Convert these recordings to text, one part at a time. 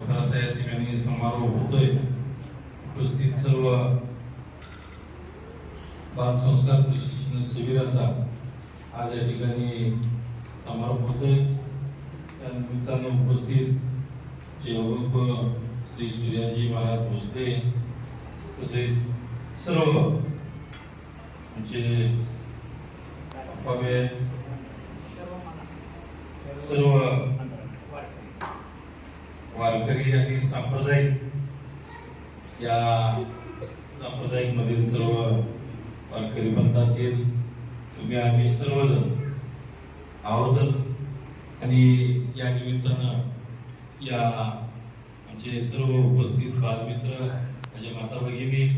या ठिकाणी समारोह होतोय. उपस्थित सर्व बाल संस्कार प्रशिक्षण शिबिराचा आज या ठिकाणी समारोप होतोय. त्या निमित्तानं उपस्थित जे अवरूप श्री सूर्याजी महाराज भोसले तसेच सर्व आमचे सर्व वारकरी आणि सांप्रदायिक या सांप्रदायिक मधील सर्व वारकरी पंथातील तुम्ही आम्ही सर्वजण आहोतच आणि या निमित्तानं या आमचे सर्व उपस्थित बालमित्र माझ्या माता भगिनी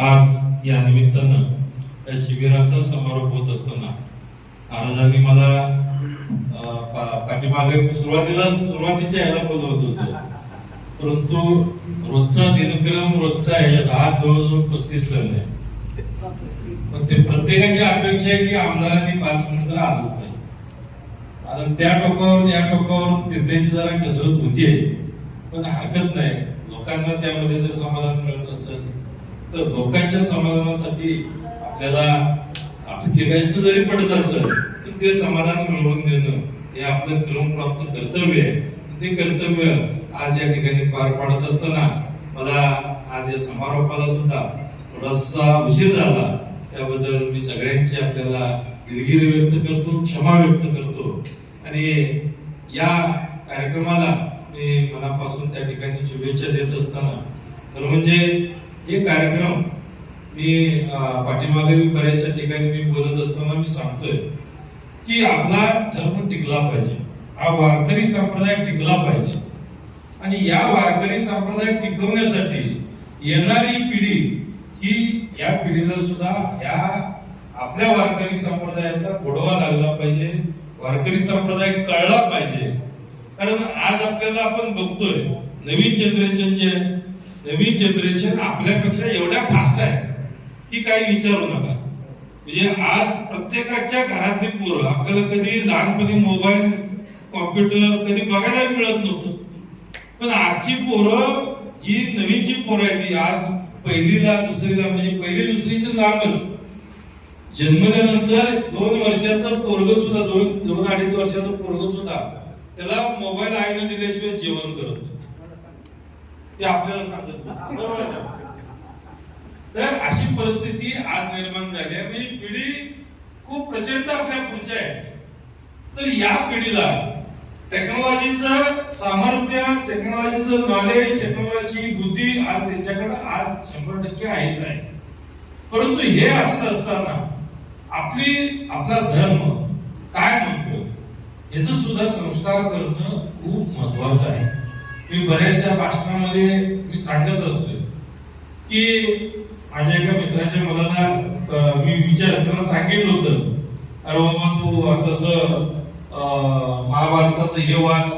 आज या निमित्तानं या शिबिराचा समारोप होत असताना महाराजांनी मला पाठीमागे सुरुवातीला सुरुवातीच्या याला बोलवत होतो. परंतु रोजचा दिनक्रम रोजचा ह्याच्यात आज जवळजवळ पस्तीस लग्न आहे. पण ते प्रत्येकाची अपेक्षा आहे की आमदारांनी पाच मिनिटं आलंच पाहिजे. आता त्या टोकावरून या टोकावरून फिरण्याची जरा कसरत होतीये पण हरकत नाही. लोकांना त्यामध्ये जर समाधान मिळत असेल तर लोकांच्या समाधानासाठी आपल्याला आपली कष्ट जरी पडत असेल ते समाधान मिळवून देणं हे आपलं क्रमप्राप्त कर्तव्य आहे. ते कर्तव्य आज या ठिकाणी पार पाडत असताना मला आज या समारोपाला सुद्धा थोडासा उशीर झाला. त्याबद्दल मी सगळ्यांची आपल्याला दिलगिरी व्यक्त करतो क्षमा व्यक्त करतो. आणि या कार्यक्रमाला मी मनापासून त्या ठिकाणी शुभेच्छा देत असताना तर म्हणजे हे कार्यक्रम मी पाठीमागे मी बऱ्याचशा ठिकाणी मी बोलत असताना मी सांगतोय. की आपला धर्म टिकला पाहिजे. हा वारकरी संप्रदाय टिकला पाहिजे. आणि या वारकरी संप्रदाय टिकवण्यासाठी येणारी पिढी ही या पिढीला सुद्धा या आपल्या वारकरी संप्रदायाचा गोडवा लागला पाहिजे. वारकरी संप्रदाय कळला पाहिजे. कारण आज आपल्याला आपण बघतोय नवीन जनरेशन जे आहे, नवीन जनरेशन आपल्यापेक्षा एवढ्या फास्ट आहे की काही विचारू नका. म्हणजे आज प्रत्येकाच्या घरातली पोरं आपल्याला कधी लहानपणी मोबाईल कॉम्प्युटर कधी बघायला मिळत नव्हतं. पण आजची पोरं ही नवीन जी पोरं आहेत ती आज पहिलीला दुसरीला म्हणजे पहिली दुसरी तर लांबच जन्मल्यानंतर दोन वर्षाचं पोरग सुद्धा दोन दोन अडीच वर्षाचं पोरग सुद्धा त्याला मोबाईल आईनं दिल्याशिवाय जेवण करत ते आपल्याला सांगत बरोबर तर अशी परिस्थिती आज निर्माण झाली आहे. म्हणजे आणि पिढी खूप प्रचंड आपल्या पुढच्या आहे तर या पिढीला टेक्नॉलॉजीचं सामर्थ्य टेक्नॉलॉजीचं नॉलेज टेक्नॉलॉजी बुद्धी आज त्यांच्याकडे आज शंभर टक्के आहेच आहे. परंतु हे असत असताना आपली आपला धर्म काय म्हणतो याचं सुद्धा संस्कार करणं खूप महत्वाचं आहे. मी बऱ्याचशा भाषणामध्ये मी सांगत असतो की माझ्या एका मित्राच्या मुलाला मी विचार त्याला सांगितलं होतं अरे बाबा तू असं असं महाभारताचं हे वाच.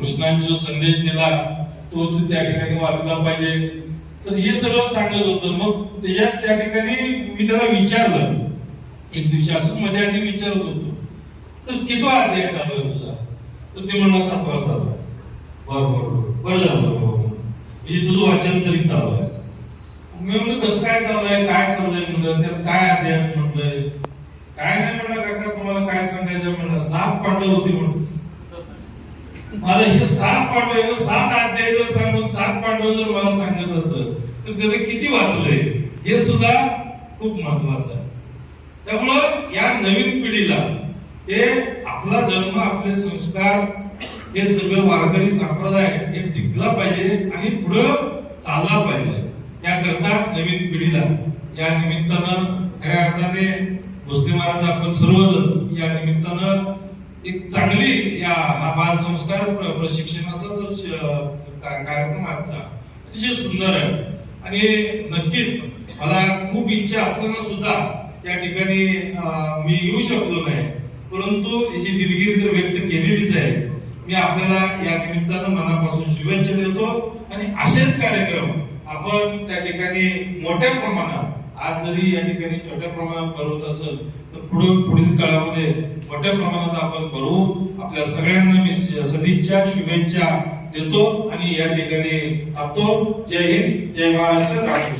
कृष्णाने जो संदेश दिला. तो तू त्या ठिकाणी वाचला पाहिजे. तर हे सगळं सांगत होतं. मग त्याच्यात त्या ठिकाणी मी त्याला विचारलं. एक दिवशी असून मध्ये आधी विचारत होतो. तर किती अध्याय चालू आहे तुझा? तर ते म्हणणं सातवा चालू आहे. बरं बरं बरं. बरं झालं बरोबर म्हणजे तुझं वाचन तरी चालू आहे. मी म्हणलं कसं काय चाललंय काय चाललंय म्हणलं त्यात काय अध्याय म्हटलंय काय नाही म्हणलं काका तुम्हाला काय सांगायचं म्हणलं? सात पांडव होते म्हणून. मला हे सात पांडव आहे, सात अध्याय जर सांगून सात पांडव जर मला सांगत असेल तर त्याने किती वाचलंय? हे सुद्धा खूप महत्वाचं आहे. त्यामुळं या नवीन पिढीला हे आपला धर्म आपले संस्कार हे सगळं वारकरी संप्रदाय हे टिकला पाहिजे आणि पुढं चालला पाहिजे. करतात नवीन पिढीला. या निमित्तानं खऱ्या अर्थाने भोसले महाराज आपण सर्वजण या निमित्तानं एक चांगली या हा बाल संस्कार प्रशिक्षणाचा जो कार्यक्रम आजचा अतिशय सुंदर आहे. आणि नक्कीच मला खूप इच्छा असताना सुद्धा या ठिकाणी मी येऊ शकलो नाही. परंतु याची दिलगिरी तर व्यक्त केलेलीच आहे. मी आपल्याला या निमित्तानं मनापासून शुभेच्छा देतो आणि असेच कार्यक्रम आपण त्या ठिकाणी मोठ्या प्रमाणात आज जरी या ठिकाणी छोट्या प्रमाणात करत असेल तर पुढे पुढील काळामध्ये मोठ्या प्रमाणात आपण करू आपल्या सगळ्यांना मी सदिच्छा शुभेच्छा देतो आणि या ठिकाणी थांबतो. जय हिंद जय महाराष्ट्र